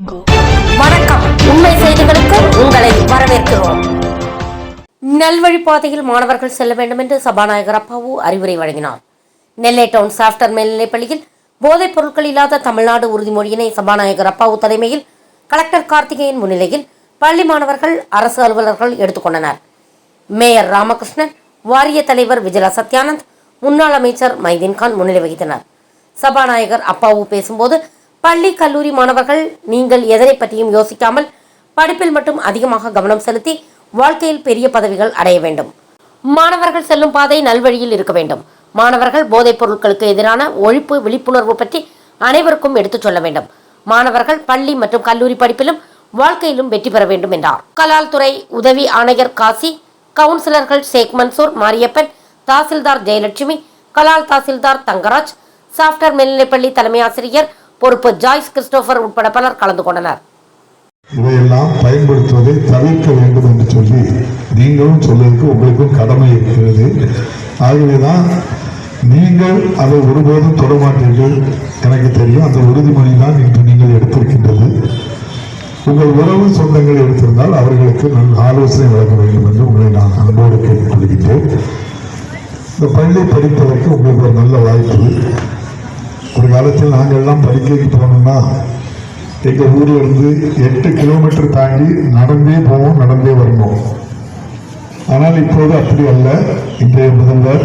வணக்கம். உண்மை செய்திகளுக்கு உங்களை வரவேற்கிறோம். நல்வழிப்பாதையில் மாணவர்கள் செல்ல வேண்டும் என்று சபாநாயகர் அப்பாவு அறிவுரை வழங்கினார். நெல்லை டவுன் சாப்டர் மேல்நிலைப்பள்ளியில் போதைப் பொருட்கள் இல்லாத தமிழ்நாடு உறுதிமொழியினை சபாநாயகர் அப்பாவு தலைமையில் கலெக்டர் கார்த்திகேயன் முன்னிலையில் பள்ளி மாணவர்கள் அரசு அலுவலர்கள் எடுத்துக்கொண்டனர். மேயர் ராமகிருஷ்ணன் வாரிய தலைவர் விஜயா சத்யானந்த் முன்னாள் அமைச்சர் மைதீன்கான் முன்னிலை வகித்தனர். சபாநாயகர் அப்பாவு பேசும்போது பள்ளி கல்லூரி மாணவர்கள் நீங்கள் எதனை பற்றியும் யோசிக்காமல் படிப்பில் மட்டும் அதிகமாக கவனம் செலுத்தி வாழ்க்கையில் பெரிய பதவிகள் அடைய வேண்டும். மாணவர்கள் செல்லும் பாதை நல்வழியில் இருக்க வேண்டும். மாணவர்கள் போதைப் பொருட்களுக்கு எதிரான ஒழிப்பு விழிப்புணர்வு பற்றி அனைவருக்கும் எடுத்துச் சொல்ல வேண்டும். மாணவர்கள் பள்ளி மற்றும் கல்லூரி படிப்பிலும் வாழ்க்கையிலும் வெற்றி பெற வேண்டும் என்றார். கலால் துறை உதவி ஆணையர் காசி கவுன்சிலர்கள் ஷேக் மன்சூர் மாரியப்பன் தாசில்தார் ஜெயலட்சுமி கலால் தாசில்தார் தங்கராஜ் சாப்டர் மேல்நிலைப்பள்ளி தலைமை ஆசிரியர் பொறுப்பு ஜாய்ஸ் கிறிஸ்டோபர் உட்பட பலர் கலந்து கொண்டனர். இதையெல்லாம் பயன்படுத்துவதை தவிர்க்க வேண்டும் என்று சொல்லி நீங்களும் சொல்வதற்கு உங்களுக்கும் கடமை இருக்கிறது. ஆகவேதான் நீங்கள் அதை ஒருபோதும் தொடமாட்டீர்கள் எனக்கு தெரியும் அந்த உறுதிமொழி தான் இன்று நீங்கள் எடுத்திருக்கின்றது. உங்கள் உறவு சொந்தங்கள் எடுத்திருந்தால் அவர்களுக்கு நான் ஆலோசனை வழங்க வேண்டும் என்று உங்களை நான் அன்போடு கேட்டுக்கொள்கின்றேன். இந்த பள்ளி படிப்பதற்கு உங்களுக்கு ஒரு நல்ல வாய்ப்பு. ஒரு காலத்தில் நாங்கள் எல்லாம் போனோம்னா எங்கள் ஊர்ல இருந்து எட்டு கிலோமீட்டர் தாண்டி நடந்தே போவோம் நடந்தே வரணும் ஆனால் இப்போது அப்படி அல்ல. இன்றைய முதல்வர்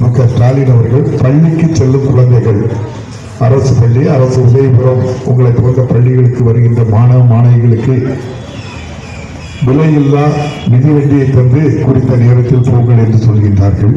மு க ஸ்டாலின் அவர்கள் பள்ளிக்கு செல்லும் குழந்தைகள். அரசு பள்ளி அரசு உதயபுரம் உங்களை போன்ற பள்ளிகளுக்கு வருகின்ற மாணவ மாணவிகளுக்கு விலையில்லா மிதிவண்டியை தந்து குறித்த நேரத்தில் போங்கள் என்று சொல்கின்றார்கள்.